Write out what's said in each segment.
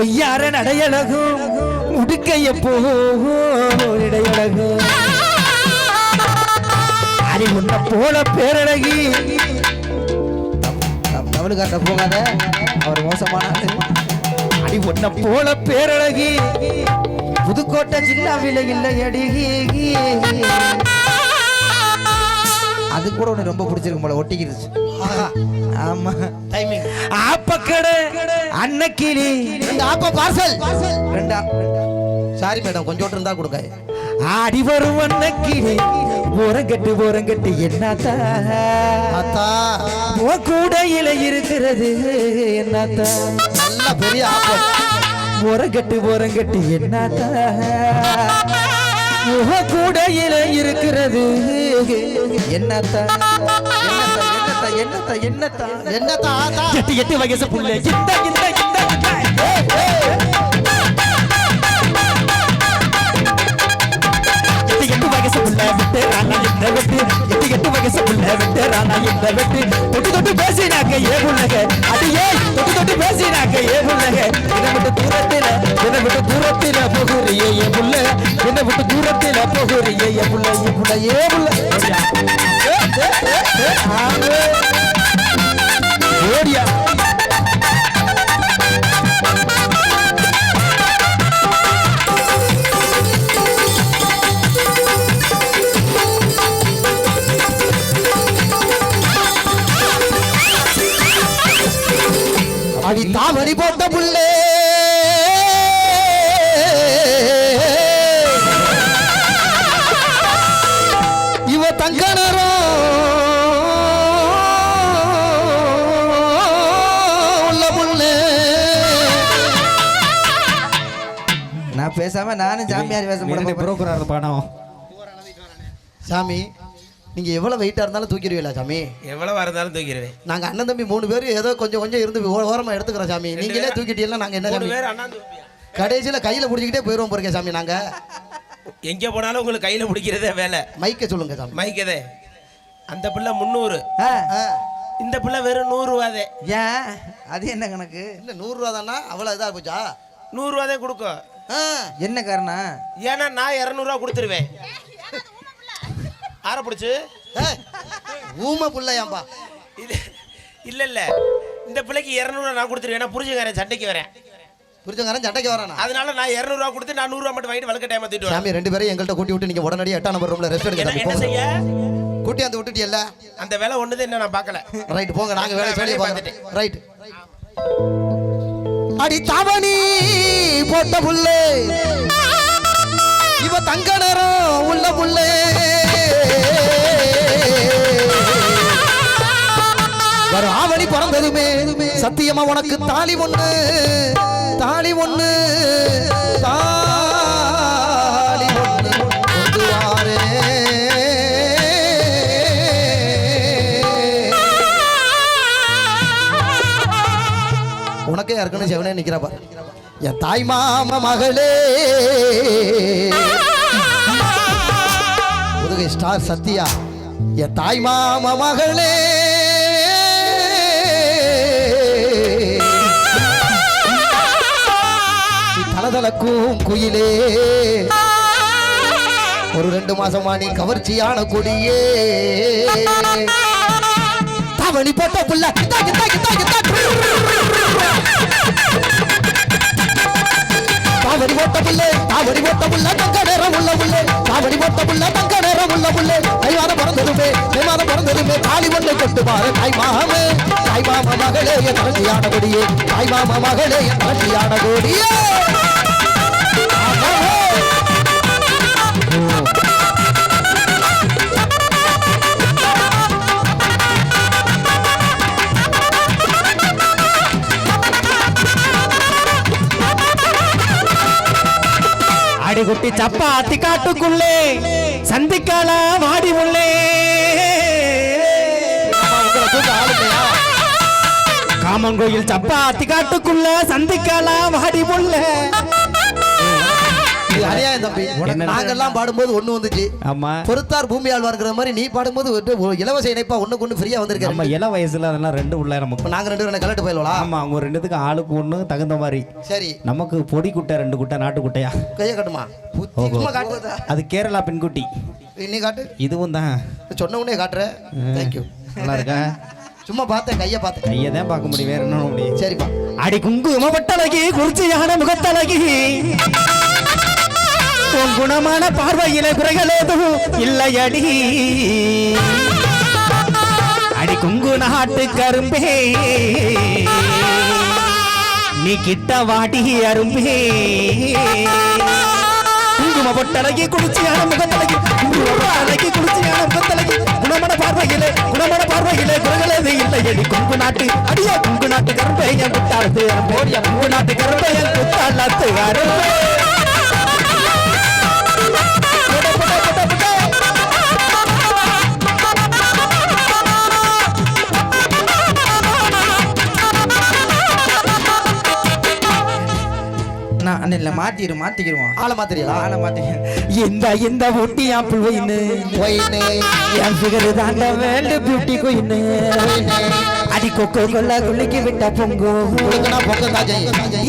ஒய்யார நடையழகும் உடுக்கைய இடையழகும் அடி உன்ன போல பேரழகி. தமிழுக்கார்ட்ட போகாத அவர் மோசமான அடி உன்ன போல பேரழகி. புதுக்கோட்டை ஜில்லாவில இல்லை அடிகி அது கூட உனக்கு ரொம்ப பிடிச்சிருக்கும் போல ஒட்டிக்கிருச்சு. ஆமா. டைமிங் ஆப்பக்கடை அன்னக்கிளி. ரெண்டு ஆப்ப பார்சல் ரெண்டா சாரி மேடம் கொஞ்சோட்டு இருந்தா கொடுங்க. ஆடி வரும் அன்னக்கிளி. ஓரங்கட்டு ஓரங்கட்டு என்னத்தா? அத்தா உன் கூடையில இருக்கிறது என்னத்தா? நல்ல பெரிய ஆப்பம் ஓரங்கட்டு ஓரங்கட்டு என்னத்தா? உன் கூடையில இருக்கிறது என்னத்தா? என்னத்தா என்னத்தா என்னத்தா என்னத்தா எட்டு எட்டு வயசு புள்ள. இந்த இந்த இந்த புள்ள விட்டு ராணா இந்த வெட்டு. எட்டு எட்டு வயசு புள்ள விட்டு ராணா இந்த வெட்டு. தொட்டு தொட்டு பேசினாக்க ஏ புள்ளக அடியே தொட்டு தொட்டு பேசினாக்க ஏ புள்ளக இதை விட்டு தூரத்தில விட்டு தூரத்தில போகுறியே ஏ புள்ள. விட்டு தூரத்தில போகுறியே ஏ புள்ள. ஏ புள்ள. ஏ புள்ள ஓடியா. அடி தாவணி போட்ட புள்ளே. இவ தங்க நிறம். உள்ள புள்ளே. நான் பேசாம நானும் சாமியார் வேஷம் போட போறேன். புரோக்கராக பணம் சாமி நீங்க எவ்வளவு வெயிட்டா இருந்தாலும் தூக்கிடுவீங்களா சாமி? எவ்வளவு இருந்தாலும் தூக்கிடுவேன். நாங்க அண்ணன் தம்பி மூணு பேர் ஏதோ கொஞ்சம் கொஞ்சம் இருந்து ஓ- ஓரமா எடுத்துக்கிறோம் சாமி. நீங்களே தூக்கிட்டீங்கன்னா நாங்க என்ன மூணு சாமி? கடைசியில கையில பிடிச்சிக்கிட்டே போயிருவோம் போறீங்க சாமி நாங்க. எங்க போனாலும் உங்களுக்கு கையில பிடிக்கிறதே வேலை. மைக்க சொல்லுங்க சாமி. மைக்கதே அந்த பிள்ளை முந்நூறு. ஆ, ஆ, இந்த பிள்ளை வெறும் நூறு ரூபாதே ஏன்? அது என்ன கணக்கு? இல்ல நூறு ரூபா தானா அவ்வளவு இதா போச்சா? நூறு ரூபாதே கொடுக்கும். ஆ, என்ன காரணம்? ஏன்னா நான் இரநூறுவா கொடுத்துருவேன். ஆற பிடிச்சு? ஊமை புள்ளையாம்பா. இது இல்ல இல்ல இந்த பிள்ளைக்கு இரநூறுவா நான் கொடுத்துருவேன். ஏன்னா புரிஞ்சுக்கிறேன் சண்டைக்கு வரேன். புரிஞ்சங்காரன் சண்டைக்கு வரானா? அதனால நான் இரநூறுவா கொடுத்து நான் நூறுரூவா மட்டும் வாங்கிட்டு வழக்க டைம் வரேன் சாமி ரெண்டு பேரும் எங்கள்கிட்ட கூட்டி விட்டு நீங்க உடனடியாக எட்டாம் நம்பர் ரூம்ல ரெஸ்ட் எடுக்க என்ன செய்ய? கூட்டி அந்த விட்டுட்டியல்ல? அந்த வேலை ஒண்ணுதான் என்ன நான் பார்க்கல. ரைட் போங்க நாங்க வேலை வேலையை பார்த்துட்டேன். ரைட் அடி தாவணி போட்ட புள்ளே. இவ தங்க நேரம் உள்ள புள்ளே. வரும் ஆவணி பிறந்ததுமே. சத்தியமா உனக்கு தாலி ஒண்ணு. தாலி ஒண்ணு. தாலி ஒண்ணு. கொண்டு உனக்கே ஏற்கனவே செவனே நிக்கிறாப்பா. என் தாய் மாம மகளே. புதுகை ஸ்டார் சத்யா. என் தாய் மாம மகளே. நீ குயிலே. ஒரு ரெண்டு மாசமா நீ கவர்ச்சியான கொடியே. தவணி போட்ட புள்ள. கித்தா, தாவடி போட்ட புள்ளே தாவடி போட்ட புள்ள தங்க நேரம் உள்ள புள்ளே. தாவடி போட்ட புள்ள தங்க நேரம் உள்ள புள்ளே. கைவாத பிறந்ததுமே கைவாத பிறந்ததுமே தாலி ஒன்றை கொண்டு பாரு தாய் மாமே. தாய் மாம மகளே என் தரண்டியான கொடியே. தாய் மாம மகளே என் தரண்டியான கொடியே. குட்டி சப்பாத்தி காட்டுக்குள்ளே சந்திக்கால வாடி உள்ளே. காமன் கோயில் சப்பாத்தி காட்டுக்குள்ள சந்திக்கால வாடி உள்ளே. அநியாயம் தம்பி? நாங்கெல்லாம் பாடும்போது ஒண்ணு வந்துச்சு. ஆமா. பொறுத்தார் பூமி ஆழ்வார்ங்கிற மாதிரி நீ பாடும்போது இலவச இணைப்பா ஒண்ணுக்கு ஒண்ணு ஃப்ரீயா நம்ம வந்திருக்காரு இள வயசுல அதெல்லாம் ரெண்டு உள்ள நமக்கு இப்ப நாங்க ரெண்டு பேரும் கலட்டு போயிடலாம் ஆமா அவங்க ரெண்டுத்துக்கு ஆளுக்கு ஒண்ணு தகுந்த மாதிரி. சரி. நமக்கு பொடி குட்டை ரெண்டு குட்டை நாட்டு குட்டையா? கையை காட்டுமா? அது கேரளா பெண்குட்டி. நீ காட்டு. இதுவும் தான். சொன்ன உடனே காட்டுற. தேங்க்யூ நல்லா இருக்கா? சும்மா பார்த்தேன் கையை பார்த்தேன். கையை தான் பார்க்க முடியும் வேற என்ன முடியும்? சரிப்பா. அடி குங்கும பட்டழகி குறிச்சியான முகத்தழகி உன் குணமான பார்வையில குறைகள் எதுவும் இல்லையடி. அடி குங்கு நாட்டு கரும்பே. நீ கிட்ட வாட்டி அரும்பே. குங்கும பொட்டழகி குளிர்ச்சியான முகத்தலகி குங்கும பொட்டழகி குளிர்ச்சியான முகத்தலகி குணமன பார்வையிலே குணமன பார்வையிலே குரங்களது இல்லையடி. குங்கு நாட்டு அடியா குங்கு நாட்டு கரும்பே. என் குத்தாளத்து போடியா குங்கு நாட்டு கரும்பே என் குத்தாளத்து அரும்பே. நான் இல்ல மாத்திரு மாத்திக்கிருவோம் ஆளை மாத்திரியா? ஆளை மாத்திக்க இந்த இந்த ஒட்டி ஆப்பிள் ஒயின்னு ஒயினு என் ஃபிகர் தாண்ட வேல்டு பியூட்டி குயின்னு? அடி கொக்கோ கொல்ல குளிக்கி விட்ட பொங்கு.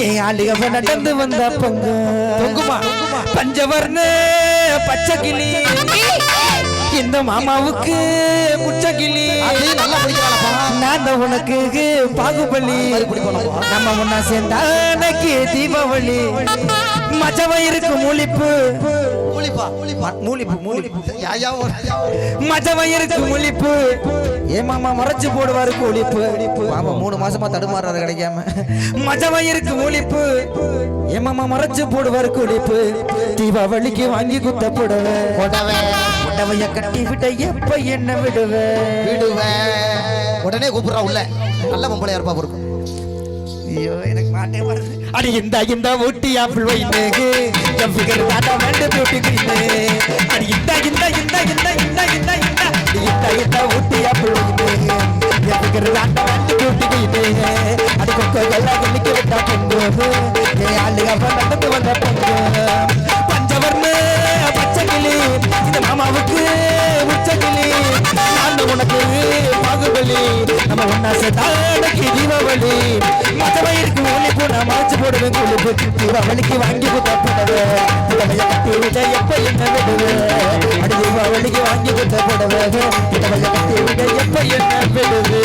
ஏன் ஆளுக நடந்து வந்த பொங்கு. பொங்குமா? பஞ்சவர்ண பச்சை கிளி. இந்த மாமாவுக்கு புச்சக்கிளி நல்லா படிக்கிறாளப்பா. நான் தான் உனக்கு பாகுபலி. நம்ம முன்னா சேர்ந்தா எனக்கு தீபாவளி. மஜவன் இருக்கு மூலிப்பு முழிப்பு. ஏமாமா மறைச்சு போடுவாரு ஒழிப்பு ஆமா மூணு மாசமா தடுமாறாரு கிடைக்காம. மஜவயிருக்கு ஒழிப்பு ஏமாமா மறைச்சு போடுவாருக்கு ஒழிப்பு தீபாவளிக்கு வாங்கி குத்த போடவே புடவைய கட்டி விட்ட எப்ப என்ன விடுவே? விடுவேன் உடனே கூப்பிடுறா உள்ள. நல்ல பொம்பளையா இருப்பா பொறுக்கும் ஐயோ எனக்கு மாட்டே வருது. அடி இந்த இந்த ஊட்டி ஆப்பிள் வைனேகு என் ஃபிகர் வேண்டு பியூட்டி குயினே அடி இந்த இந்த இந்த இந்த இந்த இந்த இந்த. அடி இந்த இந்த ஊட்டி ஆப்பிள் வைனேகு என் ஃபிகர் தாண்டா வேண்டு பியூட்டி குயினே அடி கொக்கோ கொல்லா கிளிக்கு விட்டா பொங்கு. ஏ ஆளு அவ நடந்து வந்த பொங்கு. பஞ்சவர்ண பாகுபலி இந்த மாமாவுக்கு உச்சகிளி நான் உனக்கு பாகுபலி நம்ம ஒன்னா சேர்ந்தாடக்கி தீபாவளி மதவை இருக்கு ஒளி போனா மறைச்சு போடுவேன். கொழுப்பு தீபாவளிக்கு வாங்கி குத்த புடவை. புடவைய கட்டி விட எப்ப என்ன விடுவே? அடி தீபாவளிக்கு வாங்கி குத்த புடவை. புடவைய கட்டி விட எப்ப என்ன விடுவே?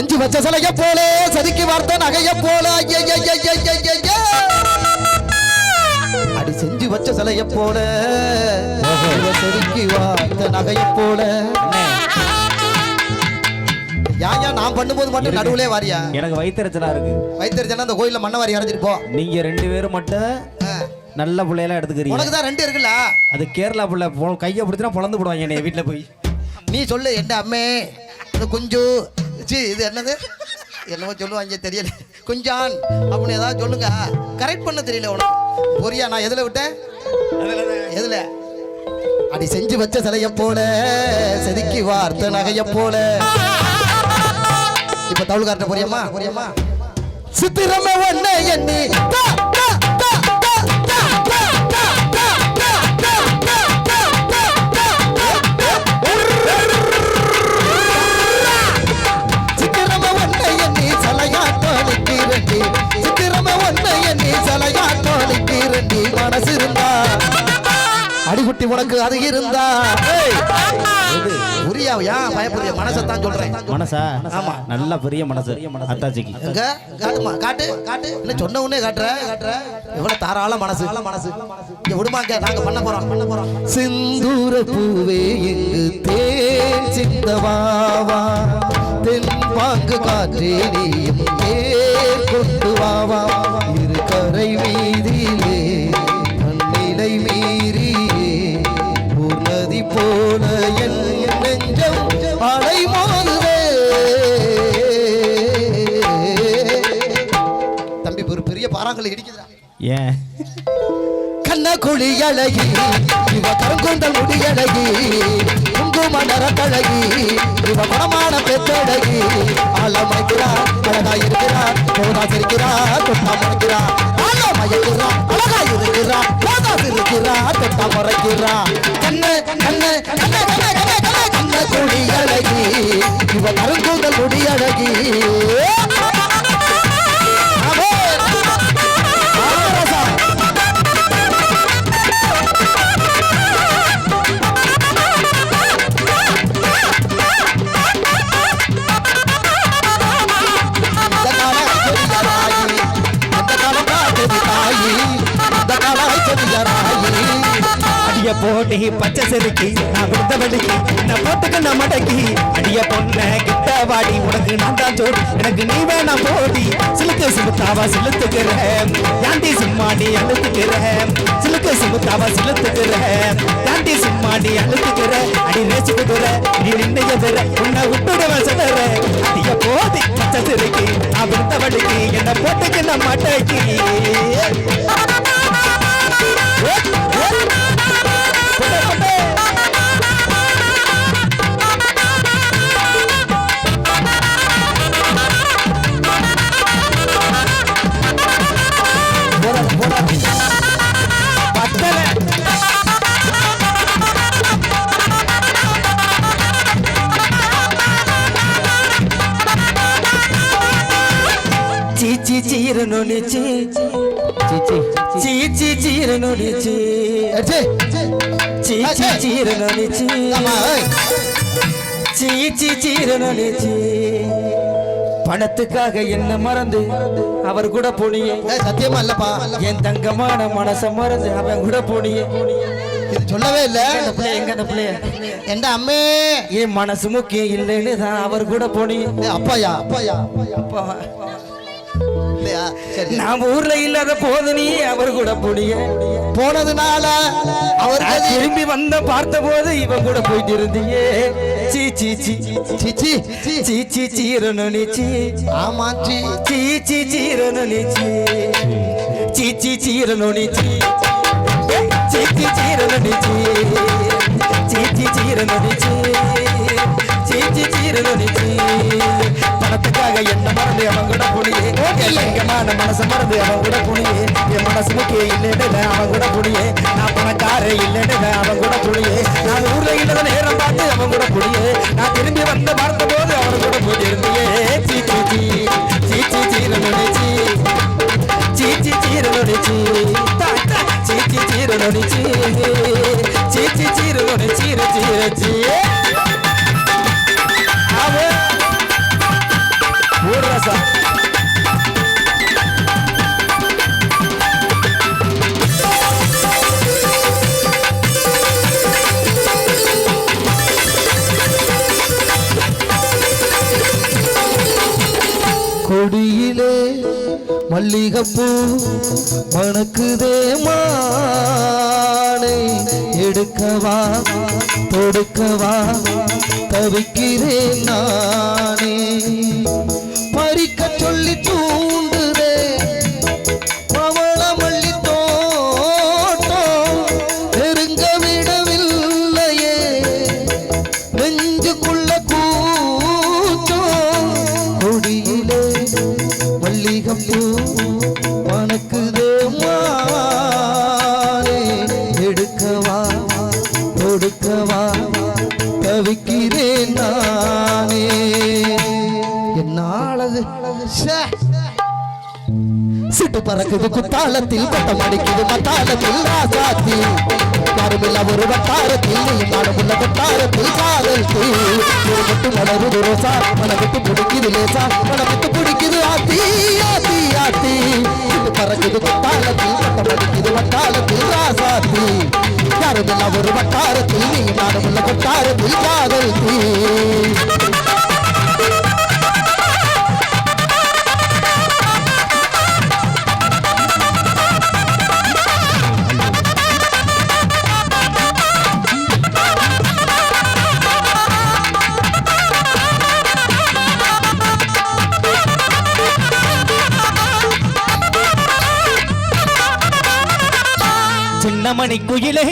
செஞ்சு வச்ச சிலைய போல செதுக்கி வார்த்த நகைய போல. அடி செஞ்சு வச்ச சிலைய போல செதுக்கி வார்த்த நகைய போல. யாயா நான் பண்ணும்போது மட்டும் நடுவுலே வாரியா? எனக்கு வயிற்றுச்சலா இருக்கு. அந்த கோயில்ல மண்ணை வாரி அரைஞ்சிட்டு போ. நீங்க ரெண்டு பேரும் மட்டும். நல்ல பிள்ளையெல்லாம் எடுத்துக்கிறீங்க. உனக்கு தான் ரெண்டு இருக்குல்ல? அது கேரளா பிள்ளை கையை பிடிச்சினா பொழந்து போடுவாங்க என்னைய வீட்டில் போய். நீ சொல்லு என்ன அம்மே இந்த குஞ்சு சி இது என்னது? என்னமோ சொல்லுவாங்க தெரியல. குஞ்சான் அப்படின்னு ஏதாவது சொல்லுங்க. கரெக்ட் பண்ண தெரியல உனக்கு. பொரியா நான் எதுல விட்டேன்? எதுல? அடி செஞ்சு வச்ச சிலைய போல செதுக்கி வார்த்த நகைய போல. இப்ப தவுள் காட்ட பொரியம்மா பொரியம்மா சித்திரமே ஒண்ணே எண்ணி மனசு இருந்தா அடிகுட்டி உனக்கு அது இருந்தா. புரியா ஏன் பயப்படுறிய? மனசத்தான் சொல்றேன். மனசா? ஆமா. நல்ல பெரிய மனசு அத்தாச்சிக்கு. எங்க? காட்டுமா? காட்டு. காட்டு என்ன சொன்ன உடனே காட்டுற? காட்டுற எவ்வளவு தாராள மனசு. மனசு இங்க விடுமாங்க நாங்க பண்ண போறோம். பண்ண போறோம். சிந்தூர பூவே எங்கு தேன் சிந்தவாவா தென் பாங்கு காற்றே நீயும் தேர் கொண்டு வாவா. இரு கரை மீதிலே அலை மோதுதே தம்பி ஒரு பெரிய பாறாங்கல இடிக்குதா கண்ண குழி அழகி இவ கருங்குந்தல் முடி அழகி குங்கும நரத்தழகி இவ குணமான பெத்தழகி அழமைக்கிறா அழகா இருக்கிறா போதா சிரிக்கிறா தொட்டா மறைக்கிறா மயக்கிறா அழகா இருக்கிறா போதா சிரிக்கிறா தொட்டா மறைக்கிறா கண்ண கண்ணு கண்ணு இவ முடியழகி பச்சை செருக்கி நான் விருந்த வெடிக்கி நான் போட்டுக்கு நான் மடக்கி. அடிய பொண்ண கிட்ட வாடி உனக்கு நான் தான் ஜோடி. எனக்கு நீ வேணாம் போடி. சிலுக்கு சிமுத்தாவா சிலுத்துக்கிற யாண்டி நீ அழுத்துக்கிற சிலுக்கு சிமுத்தாவா சிலுத்துக்கிற யாண்டி நீ அழுத்துக்கிற அடி நேச்சு குதிர நீ நின்று எதிர உன்னை விட்டுடுவேன் சிதற. அடிய போதி பச்சை செருக்கி நான் விருந்த வெடிக்கி என்ன போட்டுக்கு நான் மடக்கி. What? చీరను నిచి చీచి చీచి చీరను నిచి அடிச்சு. చీచి చీరను నిచి ஆமா, ஏய். చీచి చీరను నిచి பணத்துக்காக என்ன மறந்து அவர் கூட போனியே ஏய், சத்தியமா இல்லப்பா என் தங்கமான மனச மறந்து அவன் கூட போனியே இது சொல்லவே இல்ல இந்த பிள்ளை எங்க அந்த பிள்ளைய எந்த அம்மே என் மனசு முக்கியம் இல்லைன்னு தான் அவர் கூட போனியே ஏய், அப்பாயா அப்பாயா அப்பாவா? சரி. நான் ஊர்ல இல்லாத போது நீ அவர் கூட போனிய போனதுனால அவர் திரும்பி வந்த பார்த்த போது இவன் கூட போயிட்டு இருந்தியே. சீ சீ சீ. சிச்சி சீ சீ. சீரனு நீ சீ. ஆமாச்சி சீ சீ சீரனு நீ சீ. சீ சீ சீரனு நீ சீ. சீ சீ சீரனு நீ சீ. சீ சீ சீரனு நீ சீ. சீ சீ சீரனு நீ சீ. பணத்துக்காக என்ன மறந்து அவன் கூட புனியே எங்கமான மனசு மறந்து அவன் கூட புனியே என் மனசு முக்கிய இல்லைன்னு அவன் கூட புனியே நான் பணக்கார இல்லைன்னு அவன் கூட புனியே நான் ஊர்ல இல்லத நேரம் பார்த்து அவன் கூட புனியே நான் திரும்பி வந்து பார்த்த போது அவன் கூட போயிருந்தியே சீ சீ சீ. சீ சீ சீர நுழைச்சி சீ. சீ சீர நுழைச்சி சீ. சீ சீர நுழைச்சி சீ. மல்லிகப்பூ மணக்குதே மானை. எடுக்கவா தொடுக்கவா தவிக்கிறேன் நானே. மணக்குதே எடுக்கவா தொடுக்கவா தவிக்கிறேன் நானே. என்னாலது சிட்டு பறக்குது குத்தாலத்தில் பட்டம் அடிக்குது மத்தாலத்தில் ராசாத்தி யாருமில்ல ஒரு வட்டாரத்தில் நீ நாடுமுள்ள வட்டாரத்தில் காதல் தீ மட்டும் மலருது ரோசா மனவிட்டு பிடிக்குது லேசா மனவிட்டு பிடிக்குது ஆத்தி ராசாத்தி இது பறக்குது குத்தாலத்தில் கொட்டம் அடிக்குது வட்டாரத்தில் ராசாத்தி. யாருமில்ல ஒரு வட்டாரத்தில் நீ நாடுமுள்ள வட்டாரத்தில் காதல் தீ மணி குயிலே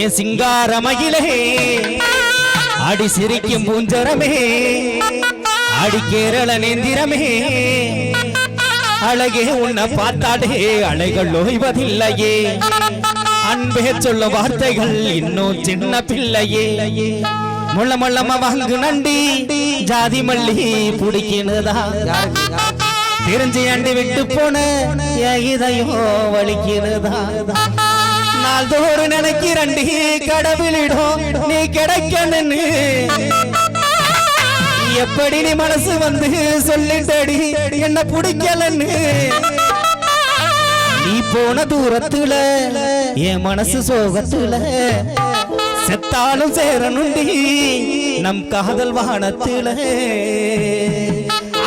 ஏன் சிங்கார மகிழே அடி சிரிக்கும் பூஞ்சரமே அடி கேரள நேந்திரமே அழகே உன்னை பார்த்தாடே அலைகள் ஓய்வதில்லையே. அன்பே சொல்ல வார்த்தைகள் இன்னும் சின்ன பிள்ளையே. முள்ள முள்ளமா வாங்கு நண்டி ஜாதி மல்லி பிடிக்கினதா? தெரிஞ்சு அண்டி விட்டு போன என் இதயம் வலிக்கிறதா நாள் தோறும் நினைக்கிறண்டி கடவுளிடும் நீ கிடைக்கணுன்னு எப்படி நீ மனசு வந்து சொல்லிட்டடி? என்ன பிடிக்கலன்னு. நீ போன தூரத்துல என் மனசு சோகத்துல செத்தாலும் சேரணுண்டி நம் காதல் வானத்துல.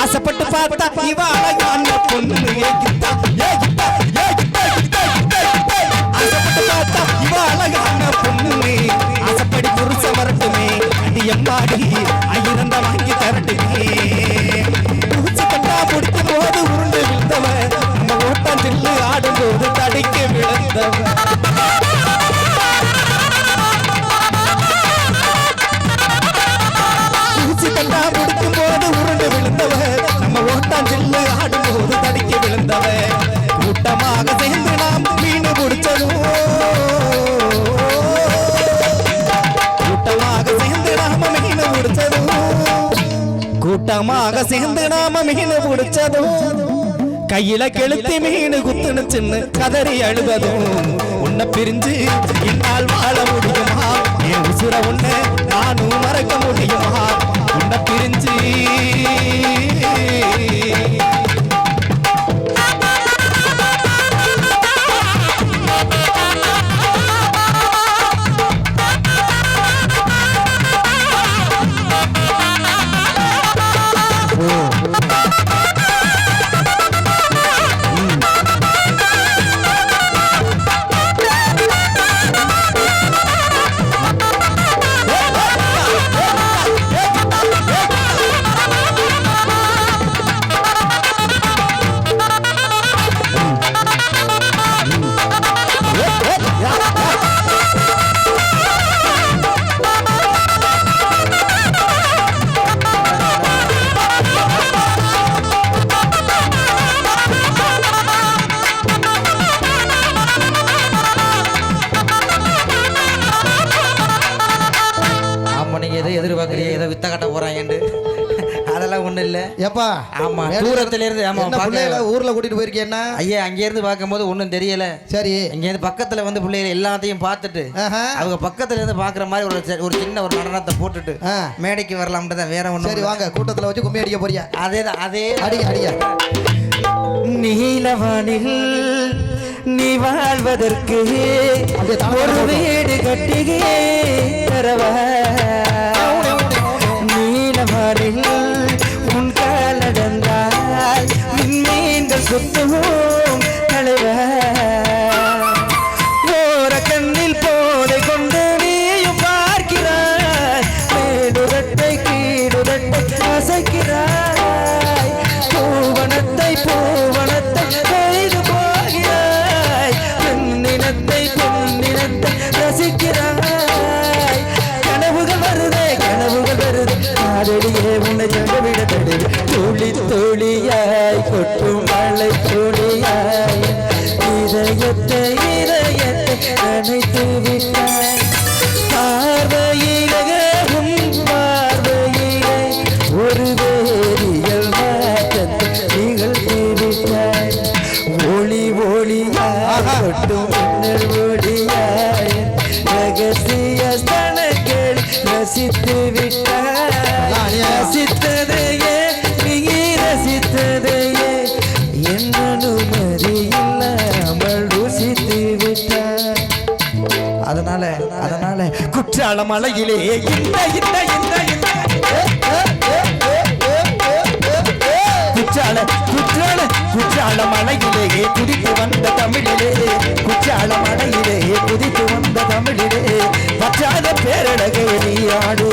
ஆசைப்பட்டு பார்த்தா இவ அழகான பொண்ணு ஆசைப்பட்டு பார்த்தா இவ அழகான பொண்ணு ஆசைப்படி புருஷ வரட்டுமே. அடி எம்மாடி ஐயிரண்ட வாங்கி தரட்டுமே. பூச்சி கண்டா முடிக்கும் போது உருண்டு விழுந்தவன். நம்ம ஓட்டம் தில்லு தடிக்க விழுந்தவன். கூட்டமாக சேர்ந்து நாம மீன் பிடிச்சதும் கையில கெளுத்தி மீன் குத்துன்னு சின்ன கதறி அழுவதும் உன்னை பிரிஞ்சு என்னால் வாழ முடியுமா என் உசுர உன்னை நானும் மறக்க முடியுமா உன்னை பிரிஞ்சு ஆமா தூரத்துல இருந்து ஆமா பிள்ளைகள ஊர்ல கூட்டிட்டு போயிருக்கேன்னா ஐயா அங்க இருந்து பார்க்கும்போது ஒண்ணும் தெரியல. சரி. இங்க இருந்து பக்கத்துல வந்து பிள்ளைகள் எல்லாத்தையும் பார்த்துட்டு. அவங்க பக்கத்துல இருந்து பாக்குற மாதிரி ஒரு ஒரு சின்ன ஒரு நடனத்தை போட்டுட்டு. மேடைக்கு வரலாம்னு தான் வேற ஒண்ணு சரி வாங்க கூட்டத்துல வச்சு கும்மி அடிக்க போறியா? அதேதான் அதே அடிங்க அடிங்க. நீலவானில் நீ வாழ்வதற்கு ஒரு. வீடு கட்டுகே மலையிலே இந்த இந்த இந்த இந்த குற்றால குற்றால குற்றால மலையிலே குதித்து வந்த தமிழிலே. குற்றால மலையிலே குதித்து வந்த தமிழிலே. பற்றாத பேரழகை நீ ஆடு.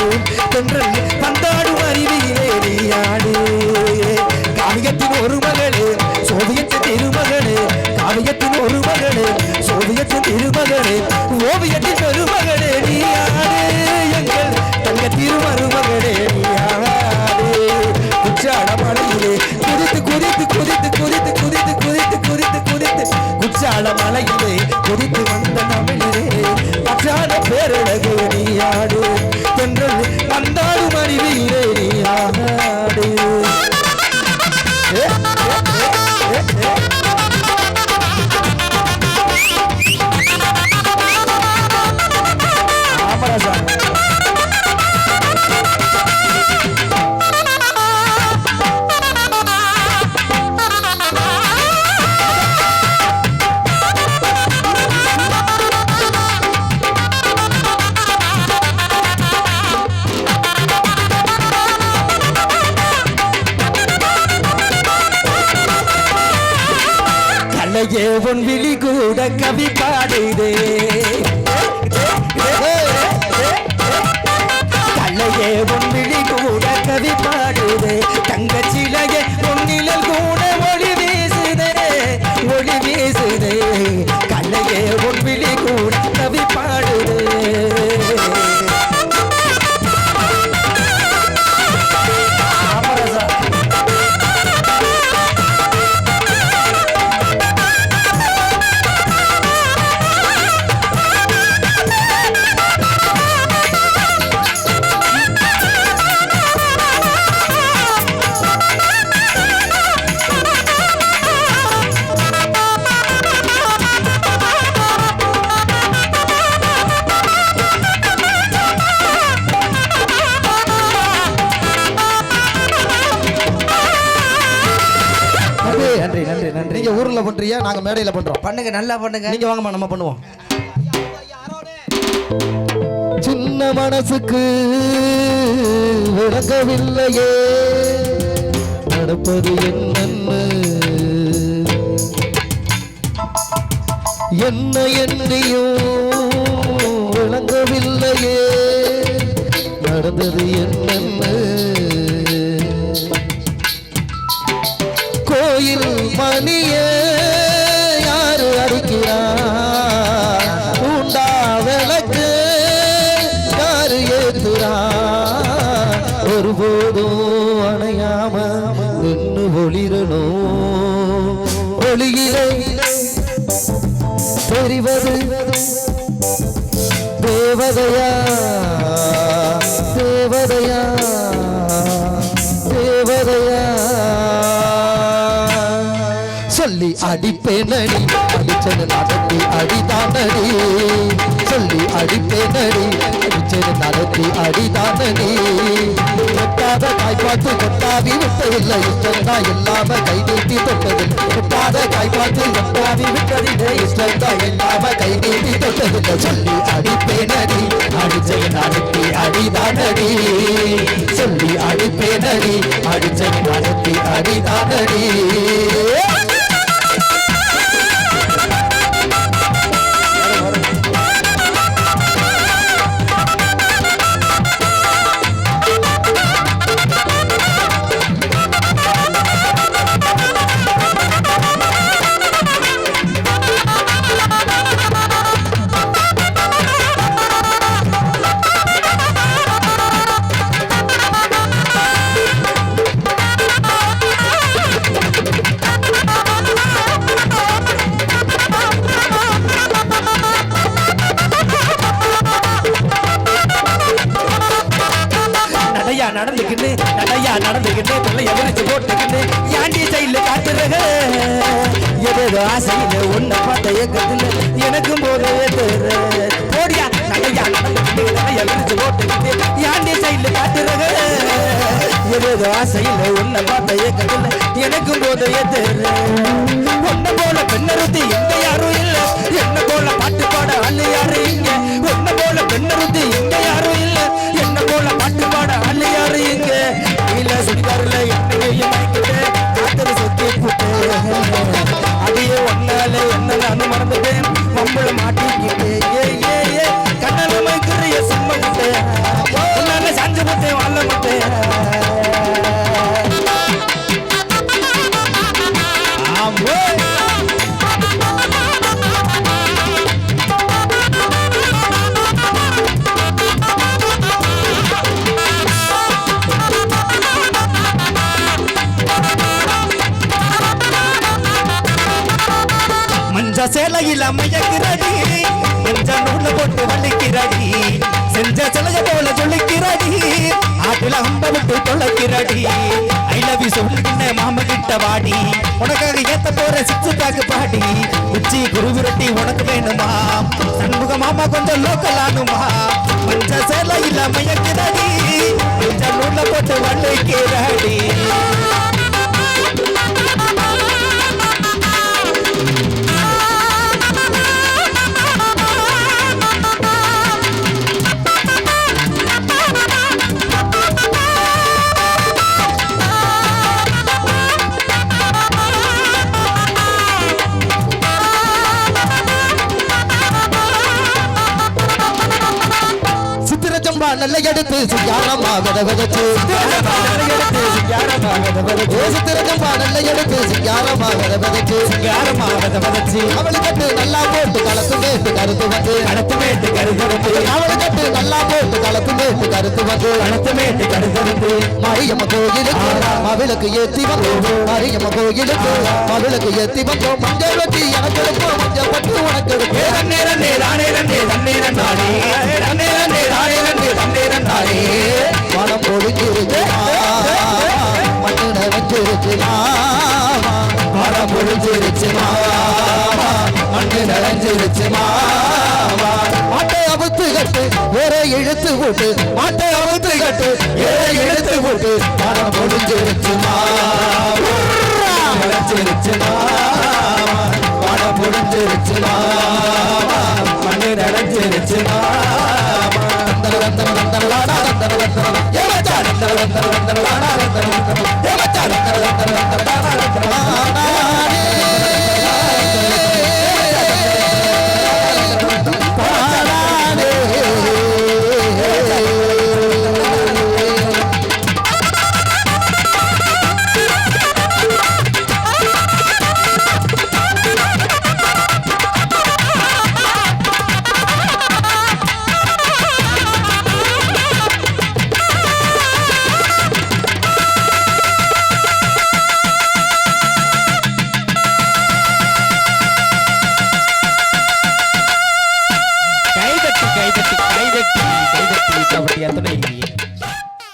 உன் விழி கூட கவி பாடுதே. கலையே உன் விழி கூட கவி பாடுதே. தங்கச்சிலையே நன்றி நீங்க ஊர்ல பண்றியா நாங்க மேடையில பண்றோம் பண்ணுங்க நல்லா பண்ணுங்க. நீங்க வாங்கம்மா நம்ம பண்ணுவோம். சின்ன மனசுக்கு விளங்கவில்லையே. நடப்பது என்னன்னு. என்ன என்னையும் விளங்கவில்லையே. நடந்தது என்னன்னு மணிய யாரு அடிக்கிறா உண்டா விளக்கு யாரு ஏத்துறா? ஒருபோதும் அணையாம நின்று ஒளிரணும் ஒளியிலே தெரிவது தேவதையா தேவதையா? தேவதையா? அடிப்பேனடி அடிச்சது நடத்தி அடிதானடி. சொல்லி அடிப்பேனடி அடிச்சது நடத்தி அடிதானடி. கொட்டாத காய்ப்பாட்டு கொட்டாவி விட்டதில்லை இஷ்டந்தா இல்லாம கை நீட்டி தொட்டதில்லை. கொட்டாத காய்ப்பாட்டு கொட்டாவி விட்டதில்லை இஷ்டந்தா இல்லாம கை நீட்டி தொட்டதில்லை. சொல்லி அடிப்பேனடி அடிச்சது நடத்தி அடிதானடி. சொல்லி அடிப்பேனடி அடிச்சது நடத்தி அடிதானடி. ஆசையில் உன்னை பார்த்த ஏக்கத்துல எனக்கும் போது தர ஒன்ன போல பெண்ணருத்தி எங்க யாரும் இல்ல. என்ன போல பாட்டு பாட ஆளு யாரு இங்க? ஒன்ன போல பெண்ணருத்தி எங்க யாரும் இல்ல. என்ன போல பாட்டு பாட ஆளு யாரு இங்க? இல்ல சுடிதாருல என்னையும் வாங்கிட்டு காத்தது சொத்தி அதையே ஒன்னால என்ன நானும் மறந்துட்டேன். மம்பள மாட்டிக்கிட்டு. ஏ ஏ ஏ. கண்ணல மைக்குறிய சும்மா சாஞ்சு முட்டை வாழ முட்டையா? மயக்கிறடி மஞ்ச நூல்ல போட்டு வலிக்கிறடி. செஞ்ச சிலைய போல சொல்லிக்கிறடி ஆட்டுல அம்ப விட்டு தொலைக்கிறடி. ஐ லவ் யூ சொல்லுகின்ற மாம கிட்ட வாடி. உனக்காக ஏத்த போற சிக்ஸ் பேக் பாடி. உச்சி குருவிரட்டி உனக்கு வேணுமா? சண்முக மாமா கொஞ்சம் லோக்கல் ஆனுமா மஞ்ச சேலையில மயக்கிறடி. மஞ்ச நூல போட்டு வலிக்கிறடி. திருக்கம்பா நல்ல எடுத்து சுயானமாக வித விதச்சு திருக்கம்பா நல்ல எடுத்து சிங்காரமா வித விதச்சு சிங்காரமா வித விதச்சு அவளை கட்டு நல்லா போட்டு கலத்து மேட்டு கருத்து வந்து கடத்து மேட்டு கருதருந்து அவளை கட்டு நல்லா போட்டு கலத்து மேட்டு கருத்து வந்து கடத்து மேட்டு கருதருந்து மாரியம்ம கோயிலுக்கு மவிளக்கு ஏத்தி வந்தோம் மாரியம்ம கோயிலுக்கு மவிளக்கு ஏத்தி வந்தோம் மஞ்சள் வெட்டி எனக்கு எடுப்போம் மஞ்சள் பட்டு உனக்கு எடுப்போம் தண்ணே ரன்னே தானே ரன்னே தண்ணே ரன்னானே ரன்னே ரன்னே தானே ரன்னே தண்ணே ரன்னானே மனம் பொழிஞ்சிருக்குமா? மண்ணு மாமா மரம் பொழிஞ்சிருச்சுமா மண்ணு நிறைஞ்சிருச்சுமா மாட்டை அவுத்து கட்டு வேற இழுத்து விட்டு மாட்டை அவுத்து கட்டு வேற இழுத்து விட்டு மாமா நிறைஞ்சிருச்சு மாமா மரம் முடிஞ்சிருச்சு மாமா